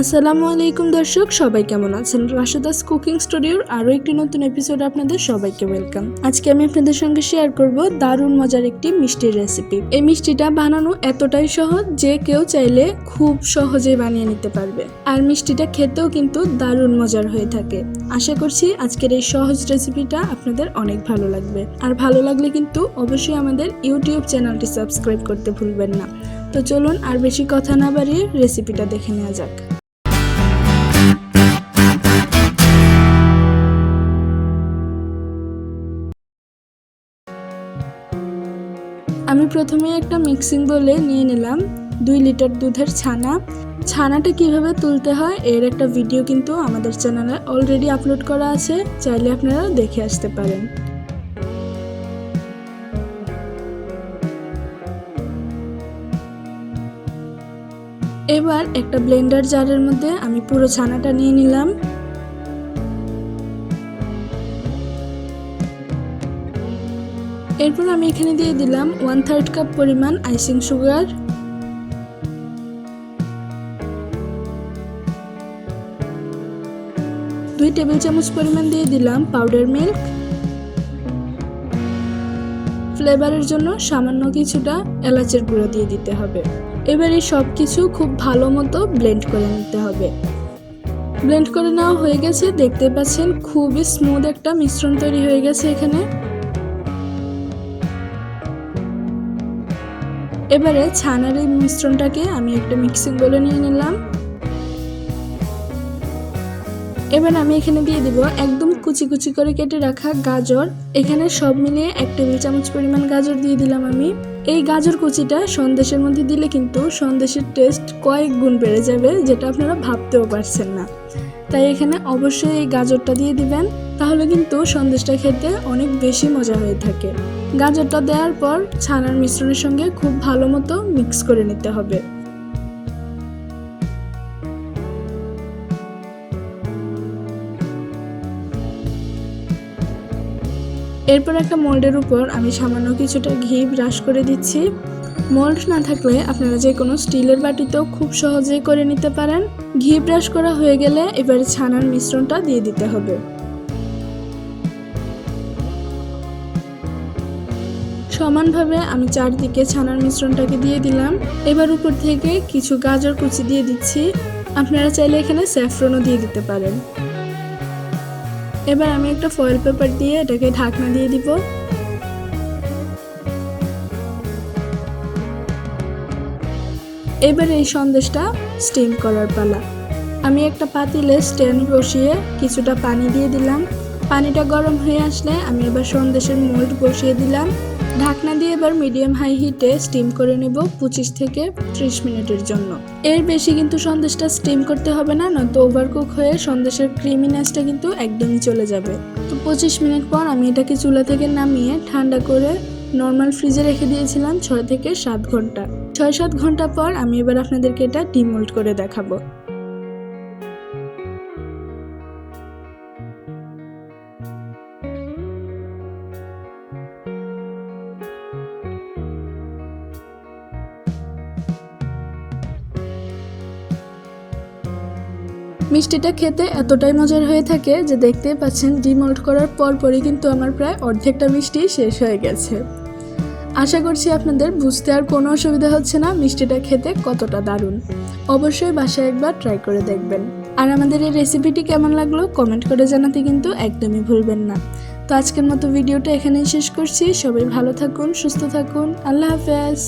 আসসালামু আলাইকুম দর্শক, সবাই কেমন আছেন? রাশেদাস কুকিং স্টুডিওর আরও একটি নতুন এপিসোড আপনাদের সবাইকে ওয়েলকাম আজকে আমি আপনাদের সঙ্গে শেয়ার করব দারুণ মজার একটি মিষ্টির রেসিপি এই মিষ্টিটা বানানো এতটাই সহজ যে কেউ চাইলে খুব সহজে বানিয়ে নিতে পারবে। আর মিষ্টিটা খেতেও কিন্তু দারুণ মজার হয়ে থাকে। আশা করছি আজকের এই সহজ রেসিপিটা আপনাদের অনেক ভালো লাগবে। আর ভালো লাগলে কিন্তু অবশ্যই আমাদের ইউটিউব চ্যানেলটি সাবস্ক্রাইব করতে ভুলবেন না। তো চলুন আর বেশি কথা না বাড়িয়ে রেসিপিটা দেখে নেওয়া যাক। আমি প্রথমে একটা মিক্সিং বলে নিয়ে নিলাম দুই লিটার দুধের ছানা। ছানাটা কীভাবে তুলতে হয় এর একটা ভিডিও কিন্তু আমাদের চ্যানেলে অলরেডি আপলোড করা আছে, চাইলে আপনারা দেখে আসতে পারেন। এবার একটা ব্লেন্ডার জারের মধ্যে আমি পুরো ছানাটা নিয়ে নিলাম। এরপর আমি এখানে দিয়ে দিলাম ওয়ান থার্ড কাপ পরিমাণ আইসিং সুগার দুই টেবিল চামচ পরিমাণ দিয়ে দিলাম পাউডার মিল্ক ফ্লেভারের জন্য সামান্য কিছুটা এলাচের গুঁড়ো দিয়ে দিতে হবে। এবারে সব কিছু খুব ভালো মতো ব্লেন্ড করে নিতে হবে। ব্লেন্ড করে নেওয়া হয়ে গেছে, দেখতে পাচ্ছেন খুবই স্মুথ একটা মিশ্রণ তৈরি হয়ে গেছে এখানে। এবারে ছানার এই মিশ্রণটাকে আমি একটা মিক্সিং বলে নিয়ে নিলাম। এবার আমি এখানে দিয়ে দিব একদম কুচি কুচি করে কেটে রাখা গাজর। এখানে সব মিলিয়ে এক টেবিল চামচ পরিমাণ গাজর দিয়ে দিলাম আমি। এই গাজর কুচিটা সন্দেশের মধ্যে দিলে কিন্তু সন্দেশের টেস্ট কয়েক গুণ বেড়ে যাবে, যেটা আপনারা ভাবতেও পারছেন না। তাই এখানে অবশ্যই এই গাজরটা দিয়ে দিবেন, তাহলে কিন্তু সন্দেশটা খেতে অনেক বেশি মজা হয়ে থাকে। গাজরটা দেওয়ার পর ছানার মিশ্রণের সঙ্গে খুব ভালো মতো মিক্স করে নিতে হবে। এরপর একটা মোল্ডের উপর আমি সামান্য কিছুটা ঘি ব্রাশ করে দিচ্ছি। মোল্ড না থাকলে আপনারা যে কোনো স্টিলের বাটিতেও খুব সহজেই করে নিতে পারেন। ঘি ব্রাশ করা হয়ে গেলে এবার ছানার মিশ্রণটা দিয়ে দিতে হবে। সমানভাবে আমি চারদিকে ছানার মিশ্রণটাকে দিয়ে দিলাম। এবার উপর থেকে কিছু গাজর কুচি দিয়ে দিচ্ছি। আপনারা চাইলে এখানে স্যাফরনও দিয়ে দিতে পারেন। এবার আমি একটা ফয়েল পেপার দিয়ে এটাকে ঢাকনা দিয়ে দিব। এবার এই সন্দেশটা স্টিম করার পালা। আমি একটা পাতিলে স্ট্যান্ড বসিয়ে কিছুটা পানি দিয়ে দিলাম। পানিটা গরম হয়ে আসলে আমি এবার সন্দেশের মোল্ড বসিয়ে দিলাম। ঢাকনা দিয়ে এবার মিডিয়াম হাই হিটে স্টিম করে নেব পঁচিশ থেকে ত্রিশ মিনিটের জন্য। এর বেশি কিন্তু সন্দেশটা স্টিম করতে হবে না, নয়তো ওভারকুক হয়ে সন্দেশের ক্রিমিনেসটা কিন্তু একদমই চলে যাবে। তো পঁচিশ মিনিট পর আমি এটাকে চুলা থেকে নামিয়ে ঠান্ডা করে নর্মাল ফ্রিজে রেখে দিয়েছিলাম ছয় থেকে সাত ঘণ্টা। ছয় সাত ঘণ্টা পর আমি এবার আপনাদেরকে এটা ডিমোল্ড করে দেখাবো। মিষ্টিটা খেতে এতটাই মজার হয়ে থাকে যে দেখতে পাচ্ছেন, ডিমোল্ড করার পর পরই কিন্তু আমার প্রায় অর্ধেকটা মিষ্টি শেষ হয়ে গেছে। আশা করছি আপনাদের বুঝতে আর কোনো অসুবিধা হচ্ছে না মিষ্টিটা খেতে কতটা দারুণ। অবশ্যই বাসায় একবার ট্রাই করে দেখবেন। আর আমাদের এই রেসিপিটি কেমন লাগল কমেন্ট করে জানাতে কিন্তু একদমই ভুলবেন না। তো আজকের মতো ভিডিওটা এখানেই শেষ করছি। সবাই ভালো থাকুন, সুস্থ থাকুন। আল্লাহ হাফেজ।